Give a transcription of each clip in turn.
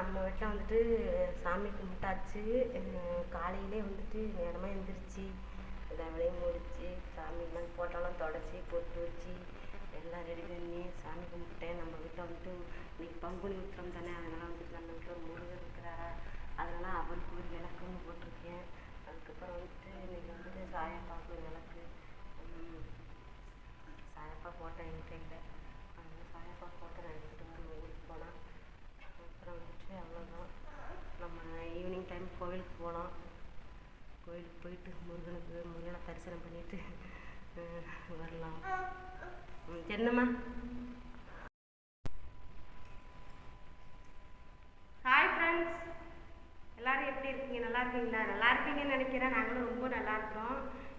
நம்ம வீட்டில் வந்துட்டு சாமி கும்பிட்டாச்சு. காலையிலே வந்துட்டு நேரமாக எழுந்திரிச்சு எல்லா வேலையும் முடித்து சாமிலாம் போட்டோலாம் தொடச்சி பொட்டு வச்சு எல்லாம் ரெடி பண்ணி சாமி கும்பிட்டேன். நம்ம வீட்டில் வந்துட்டு இன்னைக்கு பங்குனி உத்திரம் தானே அதனால் வந்துட்டு நம்ம வீட்டில் ஒரு முருகர் இருக்கிறாரா அதனால் அவருக்கு ஒரு விளக்குன்னு போட்டிருக்கேன். அதுக்கப்புறம் வந்துட்டு இன்னைக்கு வந்துட்டு சாயப்பாவுக்கு ஒரு விளக்கு உம், சாயப்பா போட்டேன் என்கிட்ட இல்லை அதனால சாயப்பா போட்டோ நான் எடுத்துகிட்டு வரணும் ஊருக்கு போனால் அப்புறம் வந்துட்டு அவ்வளோதான் நம்ம ஈவினிங் டைம் கோவிலுக்கு போனோம். கோவிலுக்கு போயிட்டு முருகனுக்கு முருகனை தரிசனம் பண்ணிட்டு வரலாம். ம், என்னம்மா? ஹாய் ஃப்ரெண்ட்ஸ் எல்லாரும் எப்படி இருக்கீங்க? நல்லா இருக்கீங்களா? நல்லா இருப்பீங்கன்னு நினைக்கிறேன். நாங்களும் ரொம்ப நல்லா இருக்கிறோம்.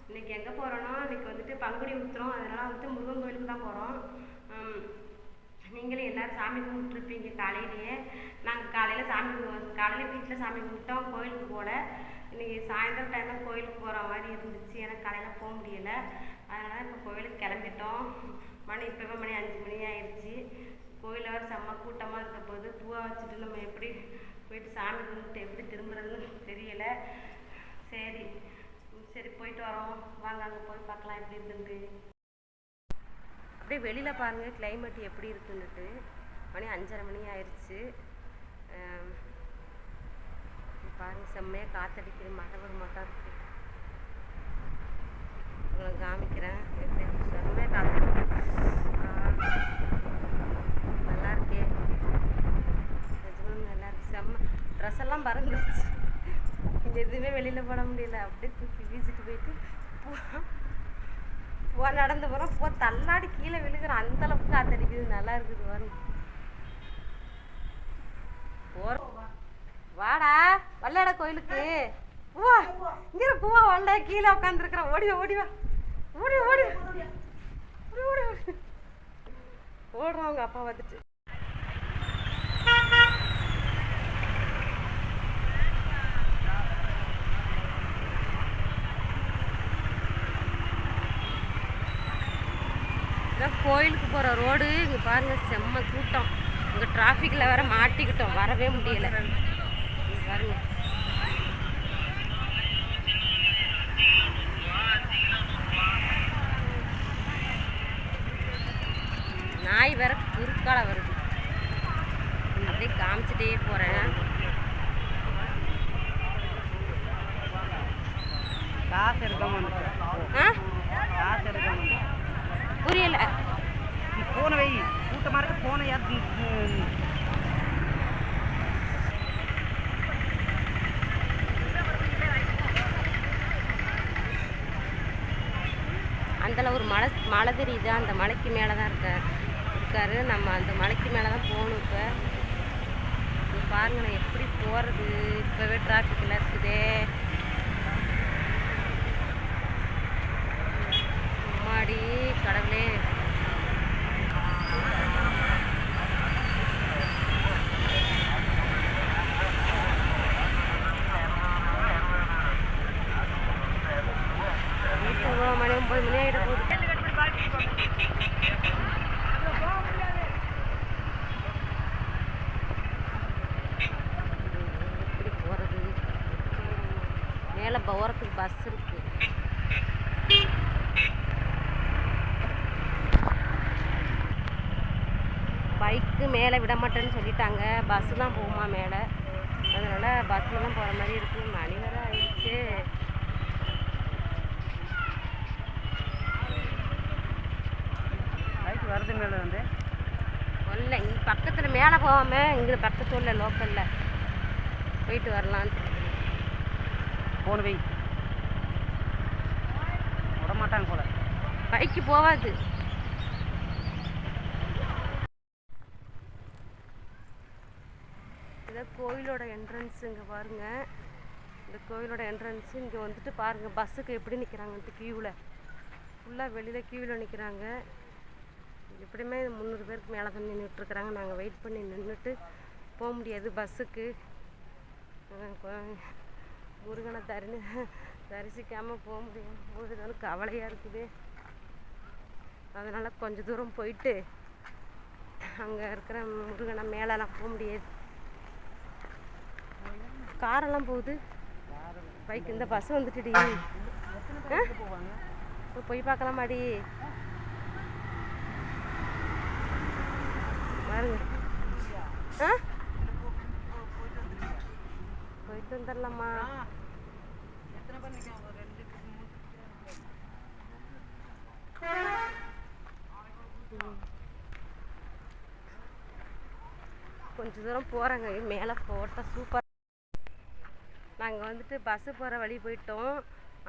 இன்னைக்கு எங்கே போகிறோன்னா இன்னைக்கு வந்துட்டு பங்குனி உத்திரம். அதனால வந்துட்டு முருகன் கோயிலுக்கு தான் போகிறோம் நீங்களும் எல்லாரும் சாமி கும்பிட்டுருப்பீங்க காலையிலேயே. நாங்கள் காலையில் சாமி கும்பிடுவோம். காலையில் வீட்டில் சாமி கும்பிட்டோம். கோயிலுக்கு போகல இன்னைக்கு சாயந்தரம் டைமில் கோயிலுக்கு போகிற மாதிரி இருந்துச்சு. ஏன்னா காலையில் போக முடியல. அதனால் இப்போ கோயிலுக்கு கிளம்பிட்டோம். மணி இப்போவே மணி அஞ்சு மணி ஆயிடுச்சு கோயிலில் வேறு செம்ம கூட்டமாக இருக்க போது பூவை வச்சுட்டு நம்ம எப்படி போயிட்டு சாமி கும்பிட்டு எப்படி திரும்புறதுன்னு தெரியல. சரி. சரி போயிட்டு வரோம். வாங்க அங்கே போய் பார்க்கலாம் எப்படி இருக்குன்ட்டு அப்படியே வெளியில் பாருங்கள் கிளைமேட் எப்படி இருக்குன்னுட்டு. மணி அஞ்சரை மணி ஆயிடுச்சு பாருங்கள் பாருங்க செம்மையாக காத்தடிக்குது மழை மட்டும் மாட்டா இருக்கு. காமிக்கிறேன். எப்படி செம்மையாக காத்தடிக்குது. நல்லா இருக்கே. நல்லா இருக்கு. செம்ம ட்ரெஸ் எல்லாம் பறந்துருச்சு இங்கே எதுவுமே வெளியில் போட முடியல. அப்படியே தூக்கி வீசிட்டு போயிட்டு பூ- போ நடந்து போகிறோம் போ தள்ளாடி கீழே விழுகிற அந்த அளவுக்கு காத்தடிக்குது நல்லா இருக்குது வரும் வாடா வல்லடா கோயிலுக்கு. பூவா இங்கே பூவா வல்ல கீழே உட்காந்துருக்குற ஓடி வா ஓடி வா. ஓடி ஓடி ஓடி ஓடி அவங்க அப்பா வந்துட்டு இதான் கோயிலுக்கு போகிற ரோடு. இங்கே பாருங்க செம்ம கூட்டம். இங்கே டிராஃபிக்கில் வேற மாட்டிக்கிட்டோம். வரவே முடியல. இங்க பாருங்க நாய் வேற குறுக்கால வருது அப்படியே காமிச்சிட்டே போகிறேன் காசு எடுக்காம ஆ காசு எடுக்காம புரியல நீ போன வை கூட்டமாக இருக்க போன யார் அந்தல ஒரு மலை மலை தெரியுது. அந்த மலைக்கு மேலே தான் இருக்க இருக்காரு. நம்ம அந்த மலைக்கு மேலே தான் போகணும் இப்போ. பாருங்க பாருங்களேன் எப்படி போகிறது இப்போவே டிராஃபிக்கில் இருக்குதே. முன்னாடி கடவுளே வீட்டுக்கு போக மணி ஒம்பது மணி ஆகிட போகுது எப்படி போகிறது மேலே போகிறதுக்கு பஸ் இருக்கு பைக்கு மேலே விட மாட்டேன்னு சொல்லிட்டாங்க. பஸ்ஸு தான் போகுமா மேலே? அதனால் பஸ்ஸில் தான் போகிற மாதிரி இருக்குது மணி வேற ஆயிடுச்சு. வருது மேலே வந்து. இல்லை இங்கே பக்கத்தில் மேலே போகாமல் இங்கே பக்கத்து உள்ள லோக்கலில் போயிட்டு வரலான்ட்டு போன வை. விட மாட்டாங்க போல. பைக்கு போகாது. இதுதான் கோயிலோட என்ட்ரன்ஸ் இங்கே பாருங்க. இந்த கோயிலோட என்ட்ரன்ஸ் இங்கே வந்துட்டு பாருங்க பஸ்ஸுக்கு எப்படி நிற்கிறாங்கன்ட்டு கியூவில் ஃபுல்லாக வெளியில் கியூவில் நிற்கிறாங்க எப்படியுமே முந்நூறு பேருக்கு மேலே தான் நின்றுட்டுருக்குறாங்க நாங்கள் வெயிட் பண்ணி நின்றுட்டு போக முடியாது பஸ்ஸுக்கு முருகனை தரி தரிசிக்காமல் போக முடியும் போகுதுன்னு கவலையாக இருக்குது. அதனால் கொஞ்சம் தூரம் போயிட்டு அங்கே இருக்கிற முருகனை மேலெலாம் போக முடியாது. காரெல்லாம் போகுது. பைக் இந்த பஸ் வந்துட்டுடி. எத்தனை போய் பார்க்கலாமாடி பாருங்க. ஆ? போயிட்டு வந்துடலாமா கொஞ்ச தூரம் போகிறாங்க மேலே போட்டால் சூப்பர் நாங்கள் வந்துட்டு பஸ்ஸு போகிற வழி போயிட்டோம்.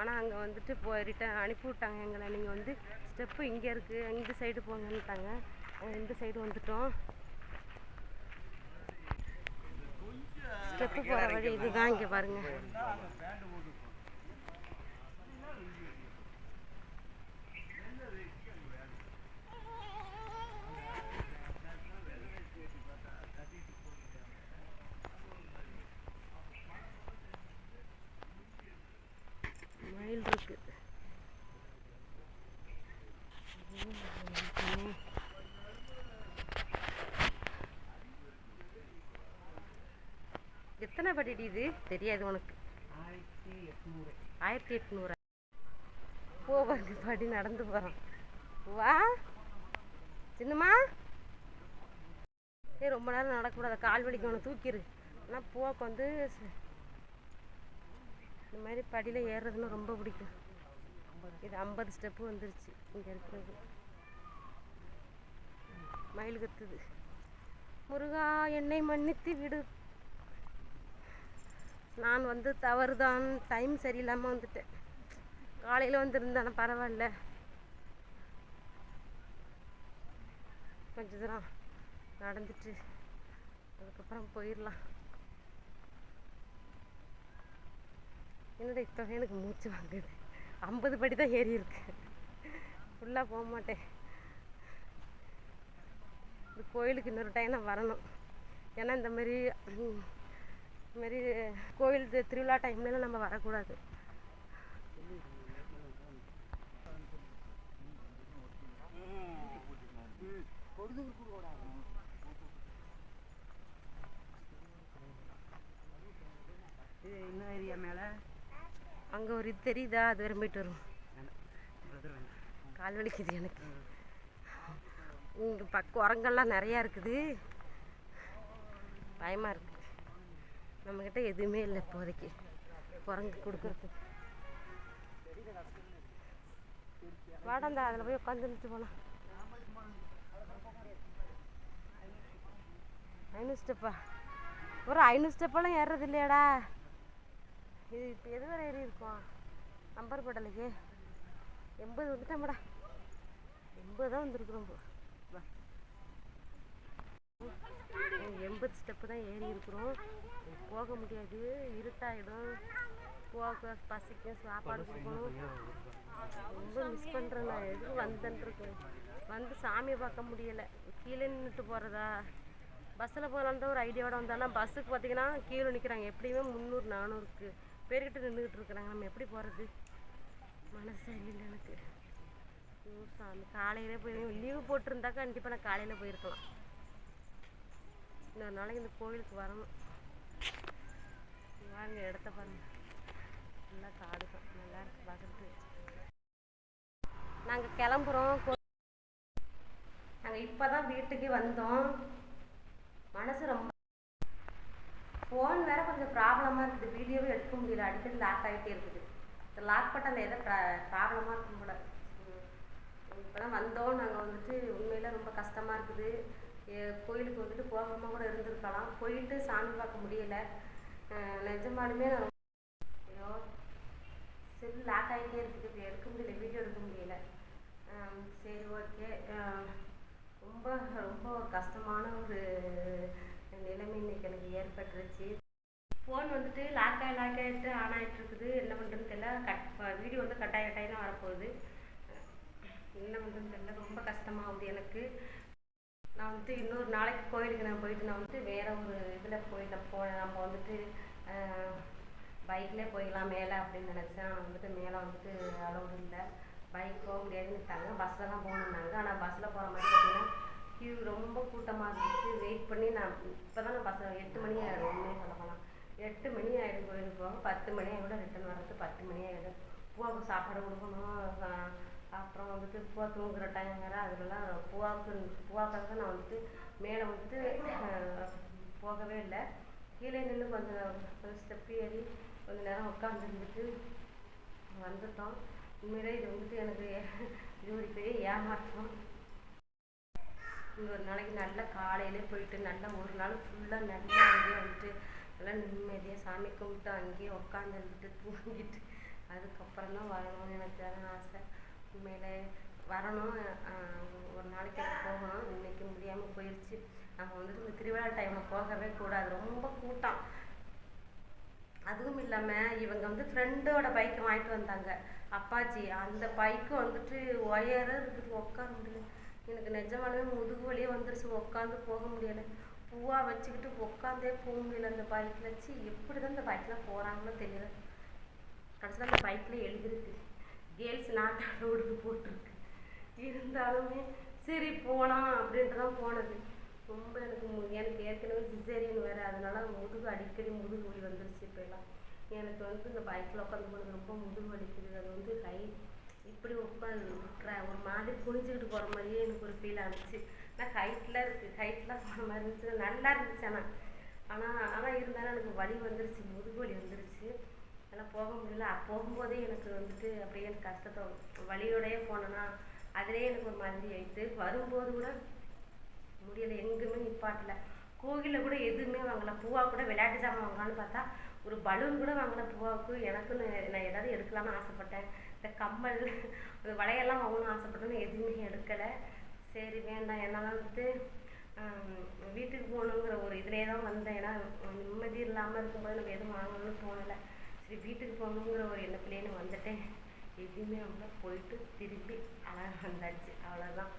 ஆனால் அங்கே வந்துட்டு போய் ரிட்டன் அனுப்பி விட்டாங்க எங்களை. நீங்கள் வந்து ஸ்டெப்பு இங்கே இருக்குது இந்த சைடு போங்கன்னுட்டாங்க. நாங்கள் இந்த சைடு வந்துட்டோம். ஸ்டெப்பு போகிற வழி இதுதான் இங்கே பாருங்க. எத்தனை படிடி இது? தெரியாது உனக்கு. ஆயிரத்தி எட்நூறு. ஆயிரத்தி எட்நூறு போ படி நடந்து போகிறோம் வா. சின்னம்மா. ஏய் ரொம்ப நேரம் நடக்கக்கூடாது. கால் வலிக்கு அவனை தூக்கிடு ஆனால் போக்கு வந்து இந்த மாதிரி படியில் ஏறுறதுன்னு ரொம்ப பிடிக்கும். இது ஐம்பது ஸ்டெப்பு வந்துருச்சு. இங்கே இருக்கிறது. மயில் கத்துது. முருகா என்னை மன்னித்து விடு. நான் வந்து தவறுதான் டைம் சரியில்லாமல் வந்துட்டேன். காலையில் வந்திருந்தானே பரவாயில்ல. கொஞ்ச தூரம் நடந்துட்டு அதுக்கப்புறம் போயிடலாம் என்னடா இப்போ எனக்கு மூச்சு வாங்குது. ஐம்பது படி தான் ஏறி இருக்கு. ஃபுல்லாக போக மாட்டேன். இந்த கோயிலுக்கு இன்னொரு டைம் நான் வரணும். ஏன்னா இந்த மாதிரி இதுமாரி கோயில் திருவிழா டைம்லலாம் நம்ம வரக்கூடாது இது என்ன ஏரியா மேலே அங்கே ஒரு இது தெரியுதா? அது வரை போயிட்டு வரும். கால் வலிக்குது எனக்கு. இங்கே பக்கம் உரங்கள்லாம் நிறையா இருக்குது. பயமாக இருக்குது நம்மக்கிட்ட எதுவுமே இல்லை இப்போதைக்கு. குரங்கு கொடுக்குறதுக்கு. வாடாந்தா அதில் போய் உட்காந்துட்டு போகலாம் ஐநூறு ஸ்டெப்பா? ஒரு ஐநூறு ஸ்டெப்பெல்லாம் ஏறுறது இல்லையாடா. இது இப்போ எது வரை ஏறி இருக்கும்? நம்பர் படலையே எண்பது வந்துட்டோம்டா. எண்பது தான் வந்திருக்குறோம் இப்போ வா. எண்பது ஸ்டெப்பு தான் ஏறி இருக்கிறோம். போக முடியாது. இருட்டாயிடும். போக பசிக்கும் சாப்பாடு கொடுக்கணும். ரொம்ப மிஸ் பண்ணுறேன் நான். எதுக்கு வந்தேன்ருக்கேன்? வந்து சாமியை பார்க்க முடியலை. கீழே நின்றுட்டு போகிறதா பஸ்ஸில் போகலான்னு ஒரு ஐடியாவோட வந்தானா. பஸ்ஸுக்கு பார்த்தீங்கன்னா கீழே நிற்கிறாங்க எப்படியுமே முந்நூறு நானூறுக்கு. பேர்கிட்ட நின்றுக்கிட்டு இருக்கிறாங்க. நம்ம எப்படி போகிறது மனசு சரியில்லை எனக்கு. சாமி. காலையிலே போய் லீவு போட்டிருந்தா கண்டிப்பாக நான் காலையில் போயிருக்கலாம். இன்னொரு நாளைக்கு இந்த கோயிலுக்கு வரணும். வாங்க இடத்த பாருங்க. நல்லா காடு தான். நல்லா இருக்கு பார்க்குறதுக்கு. நாங்கள் கிளம்புறோம். நாங்கள் இப்போ தான் வீட்டுக்கு வந்தோம். மனசு ரொம்ப ஃபோன் வேற கொஞ்சம் ப்ராப்ளமாக இருக்குது. வீடியோவே எடுக்க முடியல. அடிக்கடி லாக் ஆகிட்டே இருக்குது. இந்த லாக் பட்டனில் ஏதோ ப்ராப்ளமாக இருக்கும் போல. இப்போ தான் வந்தோம். நாங்கள் வந்துட்டு உண்மையில ரொம்ப கஷ்டமாக இருக்குது. கோயிலுக்கு வந்துட்டு போகாமல் கூட இருந்திருக்கலாம். போயிட்டு சாமி பார்க்க முடியல. அஹ் நிஜமாலுமே ஐயோ செல் லாக் ஆகிட்டே இருக்குது. இப்போ எடுக்க முடியல வீடியோ எடுக்க முடியல. சரி ஓகே. ரொம்ப ரொம்ப கஷ்டமான ஒரு நிலைமை இன்னைக்கு எனக்கு ஏற்பட்டுருச்சு. ஃபோன் வந்துட்டு லாக் ஆகி லாக் ஆகிட்டு ஆன் ஆகிட்டு இருக்குது. என்ன பண்ணுறதுன்னு தெரியல. கட் வீடியோ வந்து கட்டாய கட்டாயம் வரப்போகுது. என்ன பண்ணுறதுன்னு தெரியல. ரொம்ப கஷ்டமாகுது எனக்கு. நான் வந்துட்டு இன்னொரு நாளைக்கு கோயிலுக்கு நான் போயிட்டு நான் வந்துட்டு வேற ஒரு இதில் போய் போனேன் நம்ம வந்துட்டு பைக்லேயே போயிடலாம் மேலே அப்படின்னு நினச்சேன். ஆனால் வந்துட்டு மேலே வந்துட்டு அலௌடு இல்லை. பைக் போக முடியாதுன்னுட்டாங்க பஸ்ஸில் தான் போகணுன்னாங்க ஆனால் பஸ்ஸில் போகிற மாதிரி பார்த்தீங்கன்னா கியூ ரொம்ப கூட்டமாக இருந்துச்சு. வெயிட் பண்ணி நான் இப்போ தான் நான் பஸ் எட்டு மணி ஆகிடும் உண்மையை சொல்ல போனால் எட்டு மணி ஆகிடும் கோயிலுக்கு போக. பத்து மணி ஆகிடும் ரிட்டர்ன் வர்றது பத்து மணி ஆகிடும் பூவாவுக்கு சாப்பாடு கொடுக்கணும். அப்புறம் வந்துட்டு பூவா தூங்குற டைம் வேறு அதுலலாம் பூவாவுக்கு பூவாக்காக நான் வந்துட்டு மேலே வந்துட்டு போகவே இல்லை. கீழே நின்று கொஞ்சம் கொஞ்சம் ஸ்டெப் ஏறி கொஞ்ச நேரம் உட்காந்து இருந்துட்டு வந்துட்டோம். உண்மையிலே இது வந்துட்டு எனக்கு இது ஒரு பெரிய ஏமாற்றம். ஒரு நாளைக்கு நல்லா காலையிலே போயிட்டு நல்லா ஒரு நாள் ஃபுல்லாக நல்லா அங்கேயே வந்துட்டு நல்லா நிம்மதியாக சாமி கும்பிட்டு அங்கேயே உட்காந்துருந்துட்டு தூங்கிட்டு அதுக்கப்புறம் தான் வரணும்னு எனக்கு வேற ஆசை. மேலே வரணும். ஒரு நாளைக்கு அது போகணும். இன்னைக்கு முடியாமல் போயிடுச்சு நம்ம வந்துட்டு இந்த திருவிழா டைமில் போகவே கூடாது. ரொம்ப கூட்டம். அதுவும் இல்லாமல் இவங்க வந்து ஃப்ரெண்டோட பைக்கை வாங்கிட்டு வந்தாங்க. அப்பாச்சி அந்த பைக்கு வந்துட்டு ஒயர இருக்குது. உட்கார முடியல. எனக்கு நிஜமானவே முதுகு வலியே வந்துருச்சு. உட்காந்து போக முடியலை. பூவாக வச்சுக்கிட்டு உட்காந்தே போக முடியல அந்த பைக்கில் வச்சு எப்படி தான் இந்த பைக்கில் போகிறாங்களோ தெரியல. கடைசியில் அந்த பைக்கில் எழுதிருக்கு. கேர்ள்ஸ் நாட் ரோடுக்கு போட்டிருக்கு. இருந்தாலுமே சரி போகலாம் அப்படின்ட்டு தான் போனது. ரொம்ப எனக்கு மு- எனக்கு ஏற்கனவே சிசேரியன் வேறு அதனால முதுகு அடிக்கடி முதுகு வலி வந்துருச்சு இப்போ எல்லாம் எனக்கு வந்து இந்த பைக்கில் உட்காந்து போனது ரொம்ப முதுகு வலிக்குது. அது வந்து ஹை இப்படி உட்காந்து ஒரு மாதிரி குனிஞ்சுக்கிட்டு போகிற மாதிரியே எனக்கு ஒரு ஃபீல் ஆனிச்சு ஆனால் ஹைட்டில் இருக்குது ஹைட்டில் போகிற மாதிரி இருந்துச்சு. நல்லா இருந்துச்சு ஆனால் ஆனால் ஆனால் இருந்தாலும் எனக்கு வலி வந்துருச்சு முதுகு வலி வந்துருச்சு. அதெல்லாம் போக முடியல. போகும்போதே எனக்கு வந்துட்டு அப்படியே எனக்கு கஷ்டத்தை வலியோடயே போனேன்னா அதிலே எனக்கு ஒரு மாதிரி ஆயிடுச்சு. வரும்போது கூட முடியலை. எங்குமே நிப்பாட்டல. கோவிலில் கூட எதுவுமே வாங்கலை. பூவா கூட விளையாட்டு சாமான் வாங்கலாம்னு பார்த்தா ஒரு பலூன் கூட வாங்கின பூவாவுக்கு. எனக்குன்னு நான் ஏதாவது எடுக்கலாம்னு ஆசைப்பட்டேன். இந்த கம்மல் அந்த வளையெல்லாம் வாங்கணும்னு ஆசைப்பட்டேன்னு எதுவுமே எடுக்கலை. சரி வேண்டாம். என்னால் வந்துட்டு வீட்டுக்கு போகணுங்கிற ஒரு இதுலேயே தான் வந்தேன். ஏன்னா நிம்மதி இல்லாமல் இருக்கும்போது நம்ம எதுவும் வாங்கணும்னு தோணலை. சரி வீட்டுக்கு போகணுங்கிற ஒரு எண்ணத்துலேயே நான் வந்துட்டேன். எதுவுமே அவங்க போயிட்டு திருப்பி அழகாக வந்தாச்சு. அவ்வளோதான்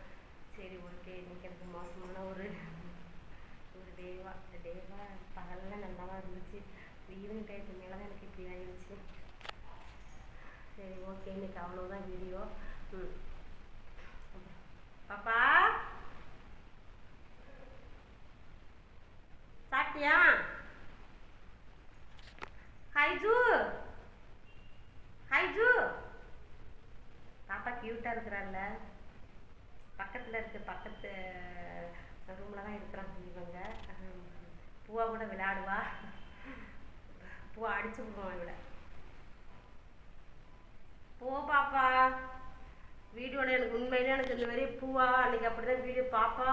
சரி ஓகே இன்னைக்கு எனக்கு மோசமான ஒரு ஒரு டேவா இந்த டேவா பகலில் தான் இருந்துச்சு. ஈவினிங் டைத்துக்கு மேலே தான் எனக்கு இப்படி ஆயிடுச்சு சரி ஓகே இன்னைக்கு அவ்வளோதான் வீடியோ ம். பாப்பா? சாப்பிட்டியா? ஹைஜு. ஹைஜு. பாப்பா க்யூட்டாக இருக்கிறாள்ல. பக்கத்தில் இருக்க பக்கத்து ரூமில் தான் இருக்கிறாங்க இவங்க. பூவா கூட விளையாடுவா. பூவா அடிச்சு விடுவான் இவளை. போ பாப்பா. வீடியோவில் எனக்கு உண்மையிலே எனக்கு இந்த மாதிரி பூவா அன்னைக்கு அப்படி தான் வீடியோ பாப்பா.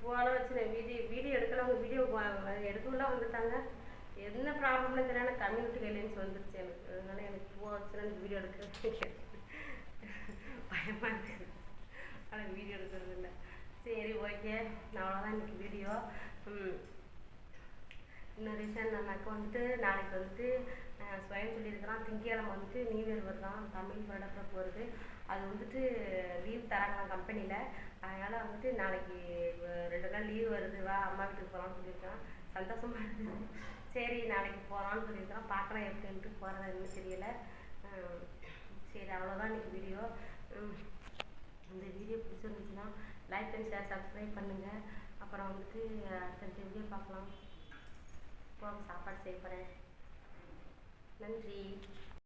பூவாலாம் வச்சு நான் வீடியோ வீடியோ எடுக்கிறவங்க வீடியோ எடுக்கணும்லாம் வந்துட்டாங்க. என்ன ப்ராப்ளம்னு தெரியல கம்யூனிட்டி கைட்லைன்ஸ் வந்துருச்சு எனக்கு. அதனால எனக்கு பூவா வச்சு வீடியோ எடுக்கிறது பயமாக இருக்குது ஆனால் வீடியோ எடுக்கிறது இல்லை. சரி ஓகே நான் அவ்வளோதான் இன்றைக்கி வீடியோ இன்னொரு விஷயம் என்னன்னாக்கா வந்துட்டு நாளைக்கு வந்துட்டு ஸ்வயம் சொல்லியிருக்கிறான் திங்கக்கிழமை வந்துட்டு நியூ இயர் வருதான் தமிழ் வருடத்தில் போகிறது அது வந்துட்டு லீவ் தராங்களாம் கம்பெனியில் அதனால் வந்துட்டு நாளைக்கு ரெண்டு நாள் லீவ் வருது. வா அம்மா வீட்டுக்கு போகலான்னு சொல்லியிருக்கான் சந்தோஷமாக இருக்குது சரி நாளைக்கு போகலான்னு சொல்லியிருக்கிறான் பார்க்கலாம் எப்படின்ட்டு போகிறதா இன்னும் தெரியல. சரி அவ்வளோதான் இன்றைக்கி வீடியோ இந்த வீடியோ பிடிச்சிருந்துச்சுன்னா லைக் அண்ட் ஷேர் சப்ஸ்கிரைப் பண்ணுங்கள் அப்புறம் வந்துட்டு அடுத்தடுத்த வீடியோ பார்க்கலாம். போக சாப்பாடு செய்ய போகிறேன் நன்றி.